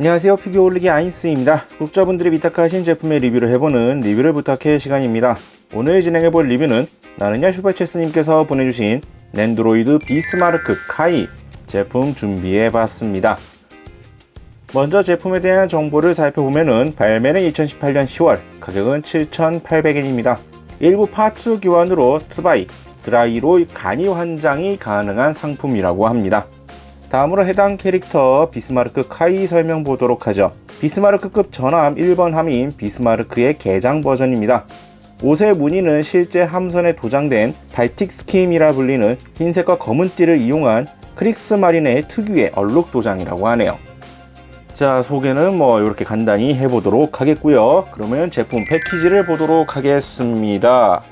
안녕하세요. 피규어 올리기 아인스입니다. 구독자분들이 부탁하신 제품의 리뷰를 해보는 리뷰를 부탁해 시간입니다. 오늘 진행해볼 리뷰는 나는야 슈퍼체스님께서 보내주신 랜드로이드 비스마르크 카이 제품 준비해봤습니다. 먼저 제품에 대한 정보를 살펴보면은 발매는 2018년 10월 가격은 7,800엔입니다. 일부 파츠 교환으로 트바이 드라이로 간이 환장이 가능한 상품이라고 합니다 다음으로 해당 캐릭터 비스마르크 카이 설명 보도록 하죠. 비스마르크급 전함 1번 함인 비스마르크의 개장 버전입니다. 옷의 무늬는 실제 함선에 도장된 발틱 스킴이라 불리는 흰색과 검은 띠를 이용한 크릭스 마린의 특유의 얼룩 도장이라고 하네요. 자, 소개는 뭐 이렇게 간단히 해보도록 하겠고요. 그러면 제품 패키지를 보도록 하겠습니다.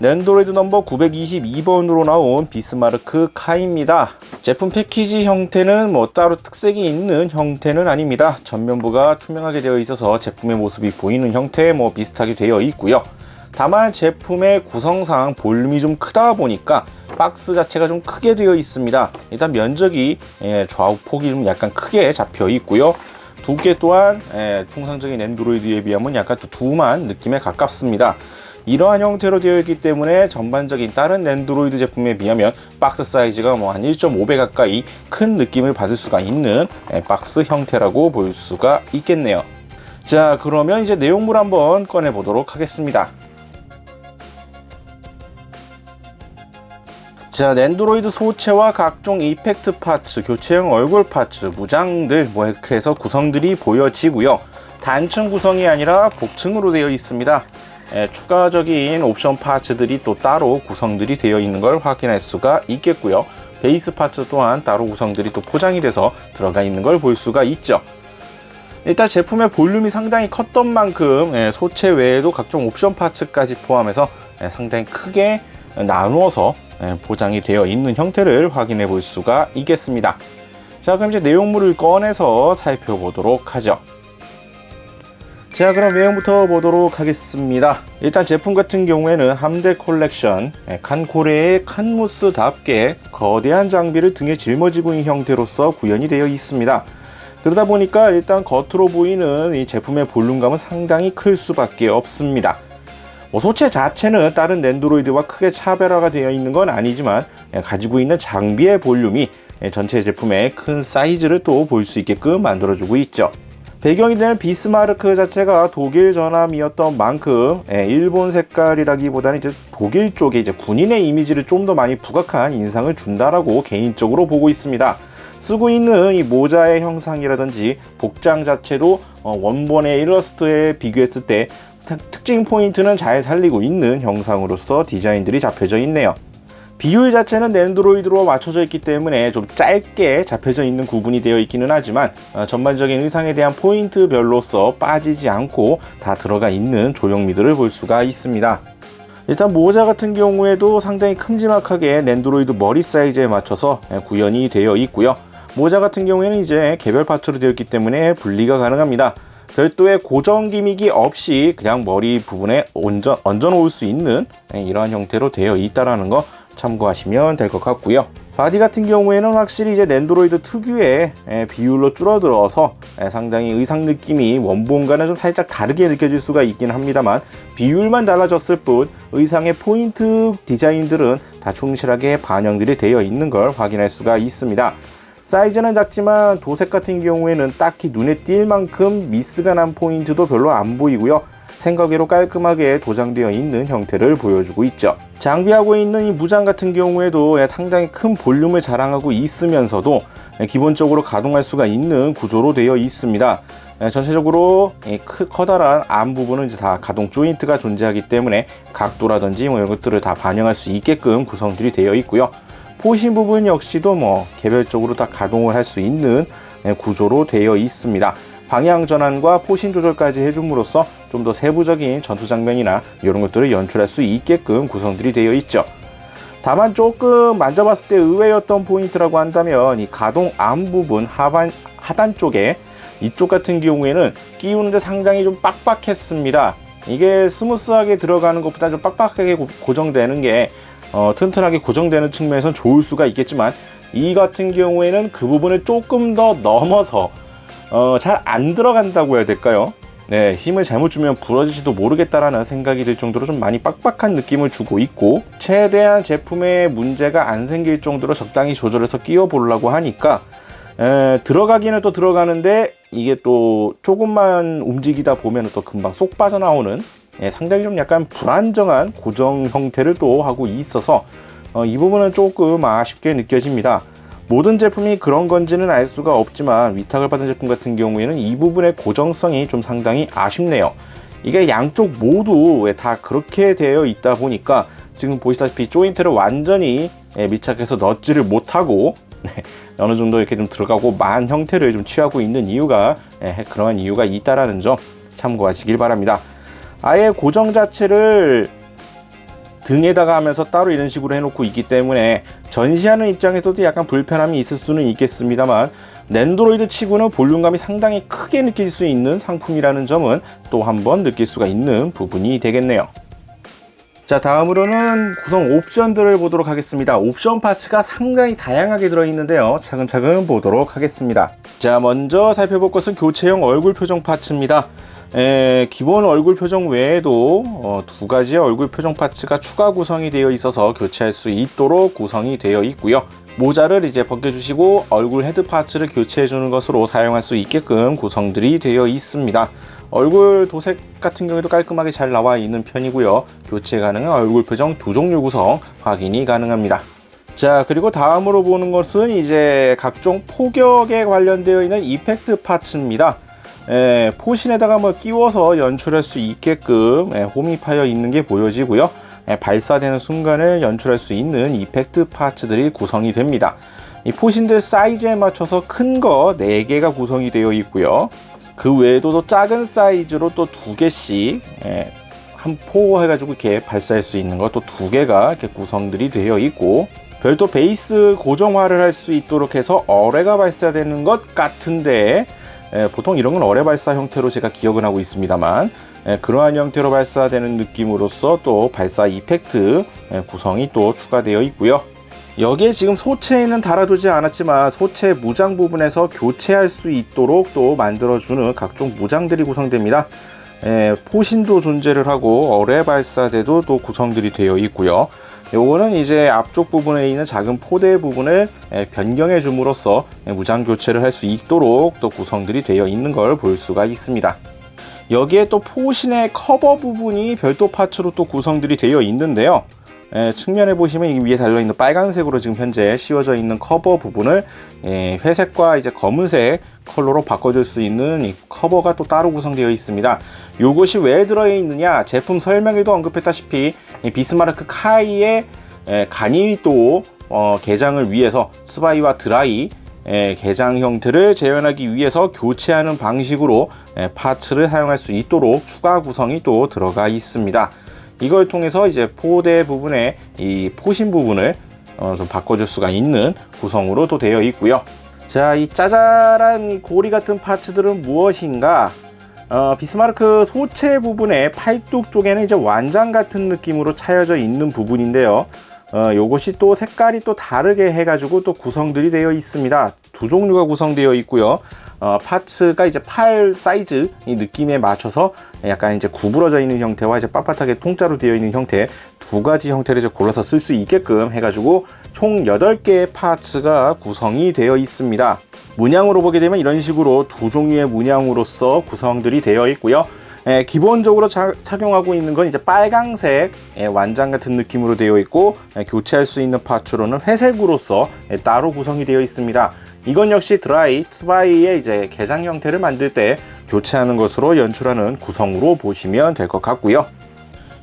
랜드로이드 넘버 922번으로 나온 비스마르크 카입니다. 제품 패키지 형태는 뭐 따로 특색이 있는 형태는 아닙니다. 전면부가 투명하게 되어 있어서 제품의 모습이 보이는 형태 뭐 비슷하게 되어 있고요. 다만 제품의 구성상 볼륨이 좀 크다 보니까 박스 자체가 좀 크게 되어 있습니다. 일단 면적이 예, 좌우 폭이 좀 약간 크게 잡혀 있고요. 두께 또한 예, 통상적인 앤드로이드에 비하면 약간 두툼한 느낌에 가깝습니다. 이러한 형태로 되어 있기 때문에 전반적인 다른 랜드로이드 제품에 비하면 박스 사이즈가 뭐 한 1.5배 가까이 큰 느낌을 받을 수가 있는 예, 박스 형태라고 볼 수가 있겠네요. 자, 그러면 이제 내용물 한번 꺼내 보도록 하겠습니다. 자, 랜드로이드 소체와 각종 이펙트 파츠, 교체형 얼굴 파츠, 무장들 뭐 이렇게 해서 구성들이 보여지고요. 단층 구성이 아니라 복층으로 되어 있습니다. 예, 추가적인 옵션 파츠들이 또 따로 구성들이 되어 있는 걸 확인할 수가 있겠고요. 베이스 파츠 또한 따로 구성들이 또 포장이 돼서 들어가 있는 걸 볼 수가 있죠. 일단 제품의 볼륨이 상당히 컸던 만큼 예, 소체 외에도 각종 옵션 파츠까지 포함해서 예, 상당히 크게 나누어서 예, 포장이 되어 있는 형태를 확인해 볼 수가 있겠습니다. 자 그럼 이제 내용물을 꺼내서 살펴보도록 하죠. 자 그럼 외형부터 보도록 하겠습니다. 일단 제품 같은 경우에는 함대 콜렉션 예, 칸코레의 칸무스답게 거대한 장비를 등에 짊어지고 있는 형태로서 구현이 되어 있습니다. 그러다 보니까 일단 겉으로 보이는 이 제품의 볼륨감은 상당히 클 수밖에 없습니다. 뭐 소체 자체는 다른 랜드로이드와 크게 차별화가 되어 있는 건 아니지만 예, 가지고 있는 장비의 볼륨이 예, 전체 제품의 큰 사이즈를 또 볼 수 있게끔 만들어주고 있죠 배경이 되는 비스마르크 자체가 독일 전함이었던 만큼 예, 일본 색깔이라기보다는 이제 독일 쪽에 이제 군인의 이미지를 좀 더 많이 부각한 인상을 준다라고 개인적으로 보고 있습니다. 쓰고 있는 이 모자의 형상이라든지 복장 자체도 어, 원본의 일러스트에 비교했을 때 특징 포인트는 잘 살리고 있는 형상으로서 디자인들이 잡혀져 있네요. 비율 자체는 랜드로이드로 맞춰져 있기 때문에 좀 짧게 잡혀져 있는 구분이 되어 있기는 하지만 어, 전반적인 의상에 대한 포인트별로서 빠지지 않고 다 들어가 있는 조형미들을 볼 수가 있습니다. 일단 모자 같은 경우에도 상당히 큼지막하게 랜드로이드 머리 사이즈에 맞춰서 예, 구현이 되어 있고요. 모자 같은 경우에는 이제 개별 파츠로 되어 있기 때문에 분리가 가능합니다. 별도의 고정 기믹이 없이 그냥 머리 부분에 얹어, 놓을 수 있는 예, 이러한 형태로 되어 있다라는 거 참고하시면 될 것 같고요. 바디 같은 경우에는 확실히 이제 랜드로이드 특유의 예, 비율로 줄어들어서 예, 상당히 의상 느낌이 원본과는 좀 살짝 다르게 느껴질 수가 있긴 합니다만 비율만 달라졌을 뿐 의상의 포인트 디자인들은 다 충실하게 반영들이 되어 있는 걸 확인할 수가 있습니다. 사이즈는 작지만 도색 같은 경우에는 딱히 눈에 띌 만큼 미스가 난 포인트도 별로 안 보이고요. 생각외로 깔끔하게 도장되어 있는 형태를 보여주고 있죠. 장비하고 있는 이 무장 같은 경우에도 상당히 큰 볼륨을 자랑하고 있으면서도 기본적으로 가동할 수가 있는 구조로 되어 있습니다. 전체적으로 커다란 암 부분은 이제 다 가동 조인트가 존재하기 때문에 각도라든지 뭐 이런 것들을 다 반영할 수 있게끔 구성들이 되어 있고요. 포신 부분 역시도 뭐 개별적으로 다 가동을 할 수 있는 구조로 되어 있습니다. 방향 전환과 포신 조절까지 해줌으로써 좀 더 세부적인 전투 장면이나 이런 것들을 연출할 수 있게끔 구성들이 되어 있죠. 다만 조금 만져봤을 때 의외였던 포인트라고 한다면 이 가동 암 부분 하반, 하단 쪽에 이쪽 같은 경우에는 끼우는데 상당히 좀 빡빡했습니다. 이게 스무스하게 들어가는 것보다 좀 빡빡하게 고, 정되는게 어, 튼튼하게 고정되는 측면에선 좋을 수가 있겠지만 이 같은 경우에는 그 부분을 조금 더 넘어서 어, 잘 안 들어간다고 해야 될까요? 네, 힘을 잘못 주면 부러질지도 모르겠다라는 생각이 들 정도로 좀 많이 빡빡한 느낌을 주고 있고 최대한 제품에 문제가 안 생길 정도로 적당히 조절해서 끼워 보려고 하니까 에, 들어가기는 또 들어가는데 이게 또 조금만 움직이다 보면 또 금방 쏙 빠져나오는 예, 상당히 좀 약간 불안정한 고정 형태를 또 하고 있어서 어, 이 부분은 조금 아쉽게 느껴집니다. 모든 제품이 그런 건지는 알 수가 없지만 위탁을 받은 제품 같은 경우에는 이 부분의 고정성이 좀 상당히 아쉽네요. 이게 양쪽 모두 다 그렇게 되어 있다 보니까 지금 보시다시피 조인트를 완전히 예, 밀착해서 넣지를 못하고 네, 어느 정도 이렇게 좀 들어가고 만 형태를 좀 취하고 있는 이유가 예, 그러한 이유가 있다라는 점 참고하시길 바랍니다. 아예 고정 자체를 등에다가 하면서 따로 이런 식으로 해놓고 있기 때문에 전시하는 입장에서도 약간 불편함이 있을 수는 있겠습니다만 랜드로이드 치고는 볼륨감이 상당히 크게 느낄 수 있는 상품이라는 점은 또 한번 느낄 수가 있는 부분이 되겠네요. 자 다음으로는 구성 옵션들을 보도록 하겠습니다. 옵션 파츠가 상당히 다양하게 들어있는데요. 차근차근 보도록 하겠습니다. 자 먼저 살펴볼 것은 교체형 얼굴 표정 파츠입니다 에, 기본 얼굴 표정 외에도 어, 두 가지의 얼굴 표정 파츠가 추가 구성이 되어 있어서 교체할 수 있도록 구성이 되어 있고요 모자를 이제 벗겨주시고 얼굴 헤드 파츠를 교체해 주는 것으로 사용할 수 있게끔 구성들이 되어 있습니다 얼굴 도색 같은 경우에도 깔끔하게 잘 나와 있는 편이고요. 교체 가능한 얼굴 표정 두 종류 구성 확인이 가능합니다. 자 그리고 다음으로 보는 것은 이제 각종 포격에 관련되어 있는 이펙트 파츠입니다. 에, 포신에다가 뭐 끼워서 연출할 수 있게끔 에, 홈이 파여 있는 게 보여지고요. 에, 발사되는 순간을 연출할 수 있는 이펙트 파츠들이 구성이 됩니다. 이 포신들 사이즈에 맞춰서 큰 거 4개가 구성이 되어 있고요. 그 외에도 또 작은 사이즈로 또 두 개씩 예, 한포 해가지고 이렇게 발사할 수 있는 것또두 개가 이렇게 구성들이 되어 있고 별도 베이스 고정화를 할 수 있도록 해서 어뢰가 발사되는 것 같은데 예, 보통 이런 건 어뢰 발사 형태로 제가 기억은 하고 있습니다만 예, 그러한 형태로 발사되는 느낌으로서 또 발사 이펙트 예, 구성이 또 추가되어 있고요. 여기에 지금 소체에는 달아두지 않았지만 소체 무장 부분에서 교체할 수 있도록 또 만들어주는 각종 무장들이 구성됩니다. 에, 포신도 존재를 하고 어뢰 발사대도 또 구성들이 되어 있고요. 요거는 이제 앞쪽 부분에 있는 작은 포대 부분을 에, 변경해 줌으로써 에, 무장 교체를 할 수 있도록 또 구성들이 되어 있는 걸 볼 수가 있습니다. 여기에 또 포신의 커버 부분이 별도 파츠로 또 구성들이 되어 있는데요. 예, 측면에 보시면 이 위에 달려 있는 빨간색으로 지금 현재 씌워져 있는 커버 부분을 예, 회색과 이제 검은색 컬러로 바꿔줄 수 있는 이 커버가 또 따로 구성되어 있습니다. 이것이 왜 들어있느냐 제품 설명에도 언급했다시피 비스마르크 카이의 예, 간이 또 어, 개장을 위해서 스바이와 드라이 예, 개장 형태를 재현하기 위해서 교체하는 방식으로 예, 파츠를 사용할 수 있도록 추가 구성이 또 들어가 있습니다. 이걸 통해서 이제 포대 부분에 이 포신 부분을 어, 좀 바꿔줄 수가 있는 구성으로 또 되어 있고요. 자, 이 짜잘한 고리 같은 파츠들은 무엇인가? 어, 비스마르크 소체 부분의 팔뚝 쪽에는 이제 완장 같은 느낌으로 차여져 있는 부분인데요. 어, 요것이 또 색깔이 또 다르게 해가지고 또 구성들이 되어 있습니다. 두 종류가 구성되어 있고요. 어, 파츠가 이제 팔 사이즈 이 느낌에 맞춰서 약간 이제 구부러져 있는 형태와 이제 빳빳하게 통짜로 되어 있는 형태 두 가지 형태를 이제 골라서 쓸 수 있게끔 해가지고 총 8개의 파츠가 구성이 되어 있습니다. 문양으로 보게 되면 이런 식으로 두 종류의 문양으로서 구성들이 되어 있고요. 예, 기본적으로 자, 착용하고 있는 건 이제 빨강색 예, 완장 같은 느낌으로 되어 있고 예, 교체할 수 있는 파츠로는 회색으로서 예, 따로 구성이 되어 있습니다. 이건 역시 드라이 스바이의 이제 개장 형태를 만들 때 교체하는 것으로 연출하는 구성으로 보시면 될 것 같고요.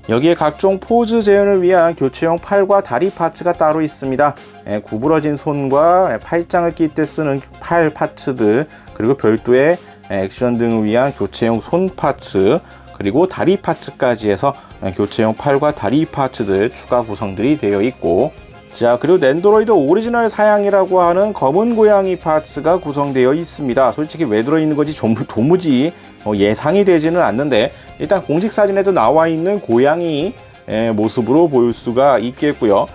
여기에 각종 포즈 재현을 위한 교체용 팔과 다리 파츠가 따로 있습니다. 예, 구부러진 손과 팔짱을 낄 때 쓰는 팔 파츠들 그리고 별도의 액션 등을 위한 교체용 손 파츠 그리고 다리 파츠까지 해서 교체용 팔과 다리 파츠들 추가 구성들이 되어 있고 자 그리고 랜드로이드 오리지널 사양이라고 하는 검은 고양이 파츠가 구성되어 있습니다. 솔직히 왜 들어있는 건지 전부 도무지 어, 예상이 되지는 않는데 일단 공식 사진에도 나와 있는 고양이 모습으로 볼 수가 있겠고요.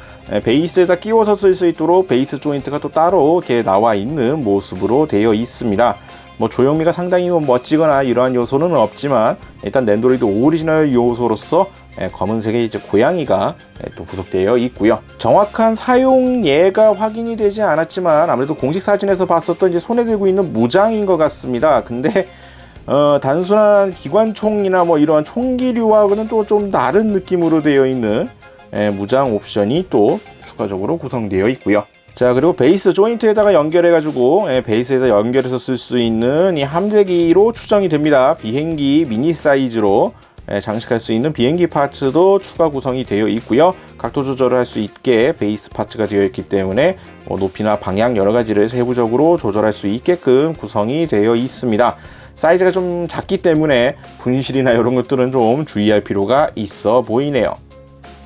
베이스에다 끼워서 쓸 수 있도록 베이스 조인트가 또 따로 이렇게 나와 있는 모습으로 되어 있습니다 뭐 조형미가 상당히 뭐 멋지거나 이러한 요소는 없지만 일단 랜드로이드 오리지널 요소로서 예, 검은색의 이제 고양이가 예, 또 구성되어 있고요. 정확한 사용 예가 확인이 되지 않았지만 아무래도 공식 사진에서 봤었던 이제 손에 들고 있는 무장인 것 같습니다. 근데 어, 단순한 기관총이나 뭐 이러한 총기류하고는 또 좀 다른 느낌으로 되어 있는 예, 무장 옵션이 또 추가적으로 구성되어 있고요. 자 그리고 베이스 조인트에다가 연결해 가지고 예, 베이스에다 연결해서 쓸 수 있는 이 함재기로 추정이 됩니다. 비행기 미니 사이즈로 예, 장식할 수 있는 비행기 파츠도 추가 구성이 되어 있고요. 각도 조절을 할 수 있게 베이스 파츠가 되어 있기 때문에 뭐 높이나 방향 여러 가지를 세부적으로 조절할 수 있게끔 구성이 되어 있습니다. 사이즈가 좀 작기 때문에 분실이나 이런 것들은 좀 주의할 필요가 있어 보이네요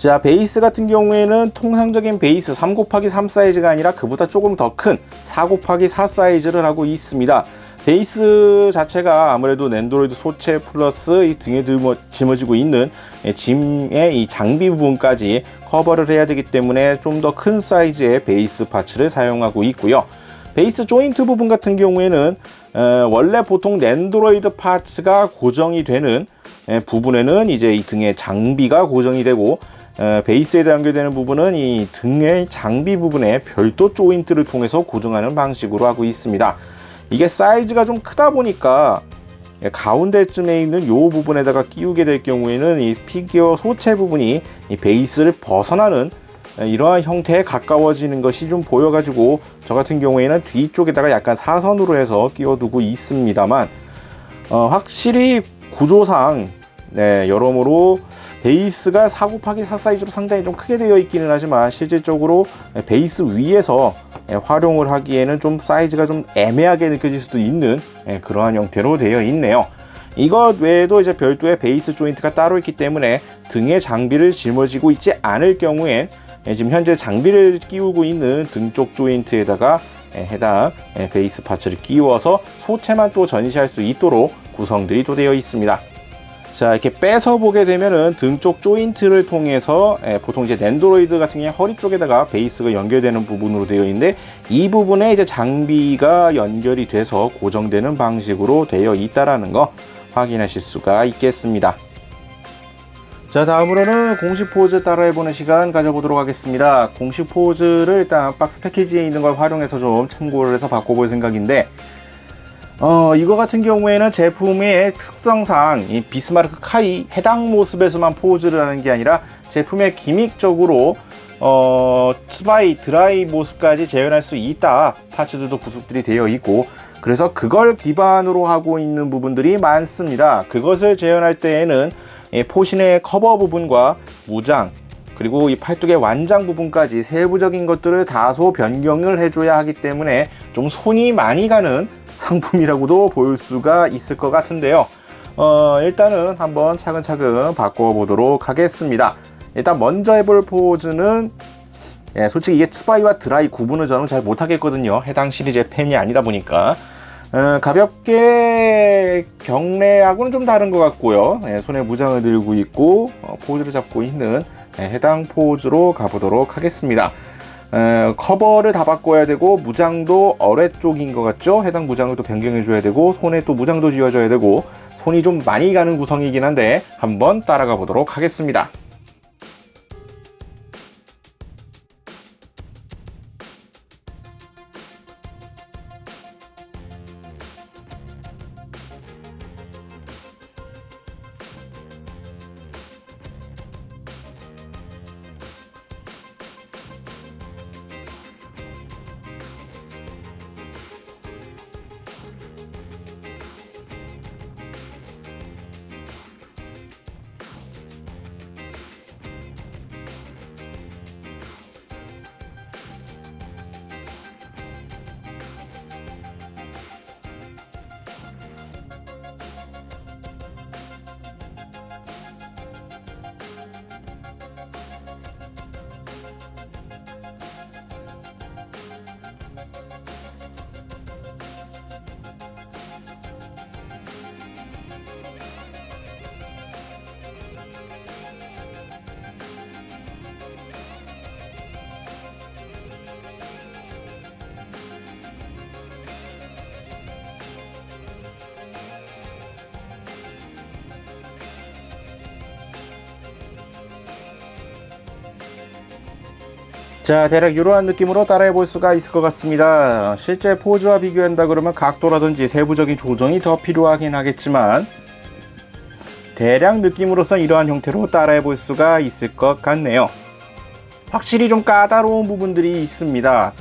자 베이스 같은 경우에는 통상적인 베이스 3 곱하기 3 사이즈가 아니라 그보다 조금 더 큰 4 곱하기 4 사이즈를 하고 있습니다. 베이스 자체가 아무래도 랜드로이드 소체 플러스 이 등에 짊어지고 있는 짐의 이 장비 부분까지 커버를 해야 되기 때문에 좀 더 큰 사이즈의 베이스 파츠를 사용하고 있고요. 베이스 조인트 부분 같은 경우에는 원래 보통 랜드로이드 파츠가 고정이 되는 부분에는 이제 이 등에 장비가 고정이 되고 베이스에 연결되는 부분은 이 등의 장비 부분에 별도 조인트를 통해서 고정하는 방식으로 하고 있습니다. 이게 사이즈가 좀 크다 보니까 가운데쯤에 있는 이 부분에다가 끼우게 될 경우에는 이 피규어 소체 부분이 이 베이스를 벗어나는 이러한 형태에 가까워지는 것이 좀 보여가지고 저 같은 경우에는 뒤쪽에다가 약간 사선으로 해서 끼워두고 있습니다만 어, 확실히 구조상 네, 여러모로 베이스가 4 곱하기 4 사이즈로 상당히 좀 크게 되어 있기는 하지만 실질적으로 베이스 위에서 활용을 하기에는 좀 사이즈가 좀 애매하게 느껴질 수도 있는 그러한 형태로 되어 있네요. 이것 외에도 이제 별도의 베이스 조인트가 따로 있기 때문에 등에 장비를 짊어지고 있지 않을 경우엔 지금 현재 장비를 끼우고 있는 등 쪽 조인트에다가 해당 베이스 파츠를 끼워서 소체만 또 전시할 수 있도록 구성들이 또 되어 있습니다. 자 이렇게 빼서 보게 되면은 등 쪽 조인트를 통해서 예, 보통 이제 랜드로이드 같은 경우에 허리 쪽에다가 베이스가 연결되는 부분으로 되어 있는데 이 부분에 이제 장비가 연결이 돼서 고정되는 방식으로 되어 있다라는 거 확인하실 수가 있겠습니다. 자 다음으로는 공식 포즈 따라해보는 시간 가져보도록 하겠습니다. 공식 포즈를 일단 박스 패키지에 있는 걸 활용해서 좀 참고를 해서 바꿔볼 생각인데 어, 이거 같은 경우에는 제품의 특성상 이 비스마르크 카이 해당 모습에서만 포즈를 하는 게 아니라 제품의 기믹적으로 어, 스바이 드라이 모습까지 재현할 수 있다. 파츠들도 구속들이 되어 있고. 그래서 그걸 기반으로 하고 있는 부분들이 많습니다. 그것을 재현할 때에는 포신의 커버 부분과 무장 그리고 이 팔뚝의 완장 부분까지 세부적인 것들을 다소 변경을 해줘야 하기 때문에 좀 손이 많이 가는 상품이라고도 볼 수가 있을 것 같은데요. 어, 일단은 한번 차근차근 바꿔보도록 하겠습니다. 일단 먼저 해볼 포즈는 예, 솔직히 이게ツ바이와 드라이 구분을 저는 잘 못하겠거든요. 해당 시리즈의 팬이 아니다 보니까 어, 가볍게 경례하고는 좀 다른 것 같고요. 예, 손에 무장을 들고 있고 어, 포즈를 잡고 있는 예, 해당 포즈로 가보도록 하겠습니다. 에, 커버를 다 바꿔야 되고 무장도 어뢰 쪽인 것 같죠? 해당 무장을 또 변경해 줘야 되고 손에 또 무장도 지어줘야 되고 손이 좀 많이 가는 구성이긴 한데 한번 따라가 보도록 하겠습니다. 자, 대략 이러한 느낌으로 따라해 볼 수가 있을 것 같습니다. 실제 포즈와 비교한다 그러면 각도라든지 세부적인 조정이 더 필요하긴 하겠지만, 대략 느낌으로선 이러한 형태로 따라해 볼 수가 있을 것 같네요. 확실히 좀 까다로운 부분들이 있습니다.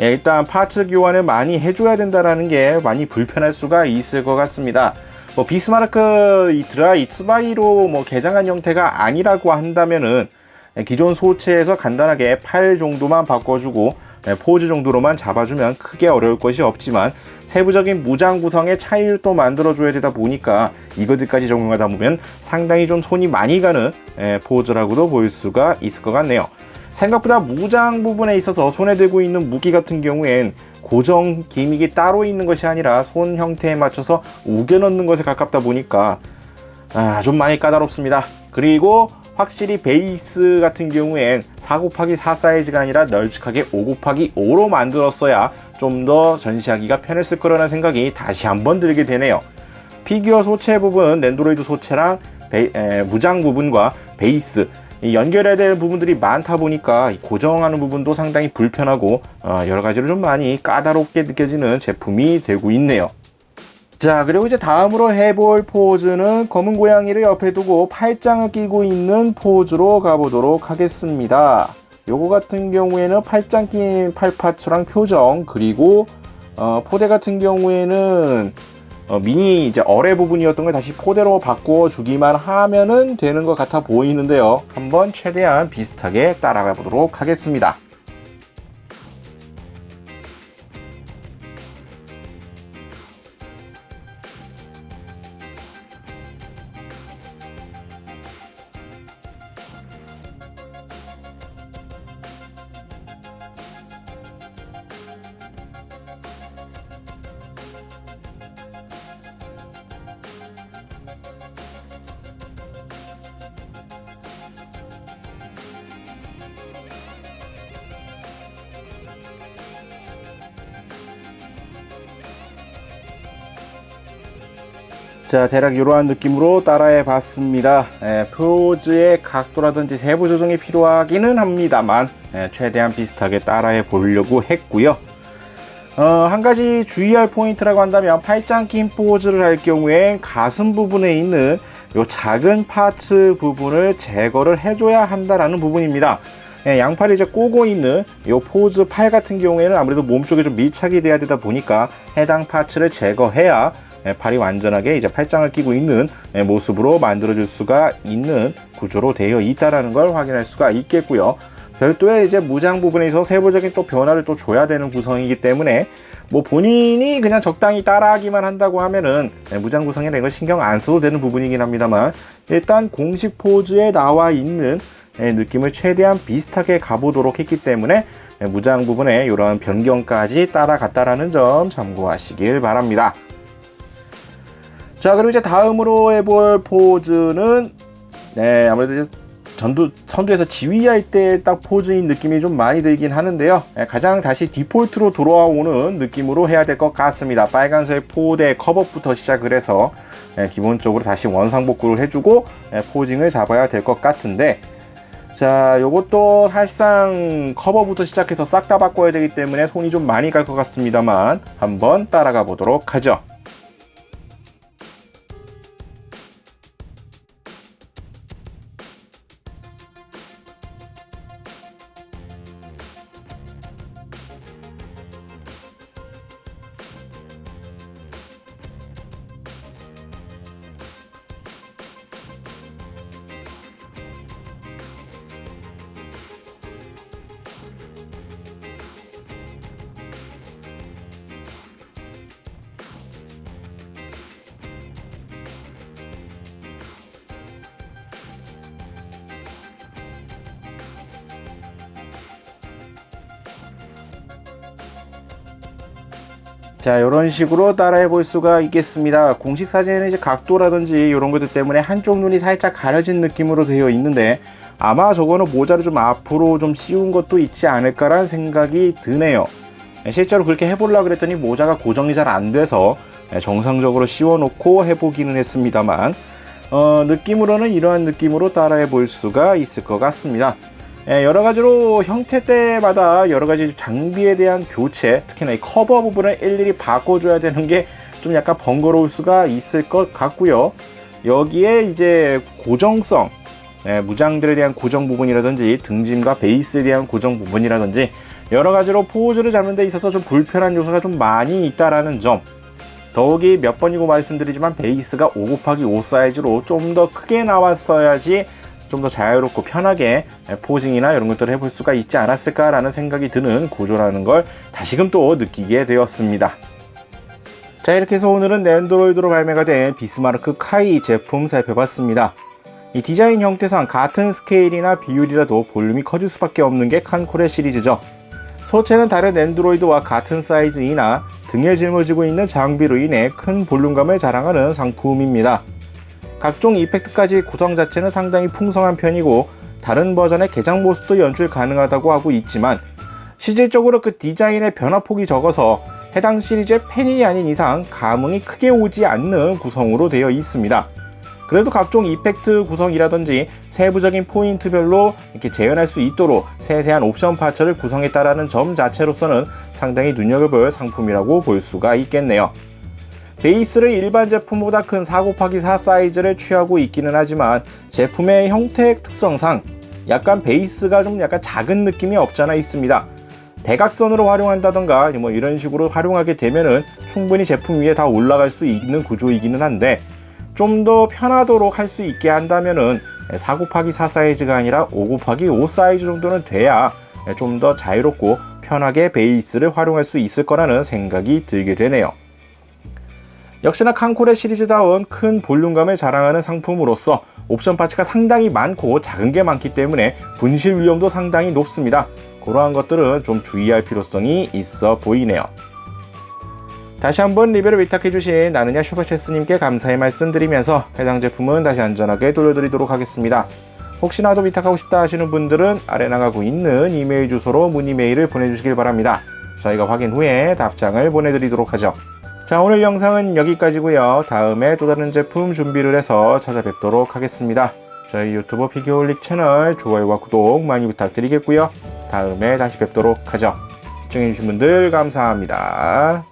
예, 일단 파츠 교환을 많이 해줘야 된다라는 게 많이 불편할 수가 있을 것 같습니다. 뭐 비스마르크 이 드라이 트바이로 뭐 개장한 형태가 아니라고 한다면은 예, 기존 소체에서 간단하게 팔 정도만 바꿔주고 예, 포즈 정도로만 잡아주면 크게 어려울 것이 없지만 세부적인 무장 구성의 차이를 또 만들어줘야 되다 보니까 이것들까지 적용하다 보면 상당히 좀 손이 많이 가는 예, 포즈라고도 볼 수가 있을 것 같네요. 생각보다 무장 부분에 있어서 손에 들고 있는 무기 같은 경우엔 고정 기믹이 따로 있는 것이 아니라 손 형태에 맞춰서 우겨 넣는 것에 가깝다 보니까 아, 좀 많이 까다롭습니다. 그리고 확실히 베이스 같은 경우엔 4 곱하기 4 사이즈가 아니라 널찍하게 5 곱하기 5로 만들었어야 좀 더 전시하기가 편했을 거라는 생각이 다시 한번 들게 되네요. 피규어 소체 부분, 랜드로이드 소체랑 베, 에, 무장 부분과 베이스 이 연결해야 될 부분들이 많다 보니까 이 고정하는 부분도 상당히 불편하고 어, 여러 가지로 좀 많이 까다롭게 느껴지는 제품이 되고 있네요. 자 그리고 이제 다음으로 해볼 포즈는 검은 고양이를 옆에 두고 팔짱을 끼고 있는 포즈로 가보도록 하겠습니다. 요거 같은 경우에는 팔짱 낀 팔파츠랑 표정 그리고 어, 포대 같은 경우에는 어, 미니 이제 어뢰 부분이었던 걸 다시 포대로 바꾸어 주기만 하면은 되는 것 같아 보이는데요. 한번 최대한 비슷하게 따라가 보도록 하겠습니다. 자, 대략 이러한 느낌으로 따라해 봤습니다. 에, 포즈의 각도라든지 세부 조정이 필요하기는 합니다만 에, 최대한 비슷하게 따라해 보려고 했고요. 어, 한 가지 주의할 포인트라고 한다면 팔짱 낀 포즈를 할 경우에 가슴 부분에 있는 요 작은 파츠 부분을 제거를 해줘야 한다라는 부분입니다. 예, 양팔이 이제 꼬고 있는 요 포즈 팔 같은 경우에는 아무래도 몸 쪽에 좀 밀착이 돼야 되다 보니까 해당 파츠를 제거해야 예, 팔이 완전하게 이제 팔짱을 끼고 있는 예, 모습으로 만들어줄 수가 있는 구조로 되어 있다라는 걸 확인할 수가 있겠고요. 별도의 이제 무장 부분에 서 세부적인 또 변화를 또 줘야 되는 구성이기 때문에 뭐 본인이 그냥 적당히 따라하기만 한다고 하면은 예, 무장 구성이나 이걸 신경 안 써도 되는 부분이긴 합니다만 일단 공식 포즈에 나와 있는 느낌을 최대한 비슷하게 가보도록 했기 때문에 무장 부분에 이런 변경까지 따라갔다라는 점 참고하시길 바랍니다. 자, 그리고 이제 다음으로 해볼 포즈는 네, 아무래도 이제 전두 선두에서 지휘할 때 딱 포즈인 느낌이 좀 많이 들긴 하는데요. 네, 가장 다시 디폴트로 돌아오는 느낌으로 해야 될 것 같습니다. 빨간색 포대 커버부터 시작을 해서 네, 기본적으로 다시 원상복구를 해주고 네, 포징을 잡아야 될 것 같은데 자, 요것도 사실상 커버부터 시작해서 싹 다 바꿔야 되기 때문에 손이 좀 많이 갈 것 같습니다만 한번 따라가 보도록 하죠. 자, 이런 식으로 따라해 볼 수가 있겠습니다. 공식 사진에는 이제 각도라든지 이런 것들 때문에 한쪽 눈이 살짝 가려진 느낌으로 되어 있는데 아마 저거는 모자를 좀 앞으로 좀 씌운 것도 있지 않을까라는 생각이 드네요. 실제로 그렇게 해보려고 그랬더니 모자가 고정이 잘 안 돼서 정상적으로 씌워놓고 해보기는 했습니다만 어, 느낌으로는 이러한 느낌으로 따라해 볼 수가 있을 것 같습니다. 예, 여러 가지로 형태 때마다 여러 가지 장비에 대한 교체, 특히나 이 커버 부분을 일일이 바꿔줘야 되는 게 좀 약간 번거로울 수가 있을 것 같고요. 여기에 이제 고정성, 예, 무장들에 대한 고정 부분이라든지 등짐과 베이스에 대한 고정 부분이라든지 여러 가지로 포즈를 잡는 데 있어서 좀 불편한 요소가 좀 많이 있다라는 점. 더욱이 몇 번이고 말씀드리지만 베이스가 5 곱하기 5 사이즈로 좀 더 크게 나왔어야지 좀 더 자유롭고 편하게 포징이나 이런 것들을 해볼 수가 있지 않았을까라는 생각이 드는 구조라는 걸 다시금 또 느끼게 되었습니다. 자 이렇게 해서 오늘은 랜드로이드로 발매가 된 비스마르크 카이 제품 살펴봤습니다. 이 디자인 형태상 같은 스케일이나 비율이라도 볼륨이 커질 수밖에 없는 게 칸코레 시리즈죠. 소체는 다른 앤드로이드와 같은 사이즈이나 등에 짊어지고 있는 장비로 인해 큰 볼륨감을 자랑하는 상품입니다. 각종 이펙트까지 구성 자체는 상당히 풍성한 편이고 다른 버전의 개장 모습도 연출 가능하다고 하고 있지만 실질적으로 그 디자인의 변화폭이 적어서 해당 시리즈의 팬이 아닌 이상 감흥이 크게 오지 않는 구성으로 되어 있습니다. 그래도 각종 이펙트 구성이라든지 세부적인 포인트별로 이렇게 재현할 수 있도록 세세한 옵션 파츠를 구성했다라는 점 자체로서는 상당히 눈여겨볼 상품이라고 볼 수가 있겠네요. 베이스를 일반 제품보다 큰 4 곱하기 4 사이즈를 취하고 있기는 하지만 제품의 형태 특성상 약간 베이스가 좀 약간 작은 느낌이 없잖아 있습니다. 대각선으로 활용한다던가 뭐 이런 식으로 활용하게 되면은 충분히 제품 위에 다 올라갈 수 있는 구조이기는 한데 좀 더 편하도록 할 수 있게 한다면은 4 곱하기 4 사이즈가 아니라 5 곱하기 5 사이즈 정도는 돼야 좀 더 자유롭고 편하게 베이스를 활용할 수 있을 거라는 생각이 들게 되네요. 역시나 칸코레 시리즈다운 큰 볼륨감을 자랑하는 상품으로서 옵션 파츠가 상당히 많고 작은 게 많기 때문에 분실 위험도 상당히 높습니다. 그러한 것들은 좀 주의할 필요성이 있어 보이네요. 다시 한번 리뷰를 위탁해주신 나느냐 슈퍼체스님께 감사의 말씀드리면서 해당 제품은 다시 안전하게 돌려드리도록 하겠습니다. 혹시나도 위탁하고 싶다 하시는 분들은 아래 나가고 있는 이메일 주소로 문의 메일을 보내주시길 바랍니다. 저희가 확인 후에 답장을 보내드리도록 하죠. 자 오늘 영상은 여기까지고요. 다음에 또 다른 제품 준비를 해서 찾아뵙도록 하겠습니다. 저희 유튜브 피규어올릭 채널 좋아요와 구독 많이 부탁드리겠고요. 다음에 다시 뵙도록 하죠. 시청해주신 분들 감사합니다.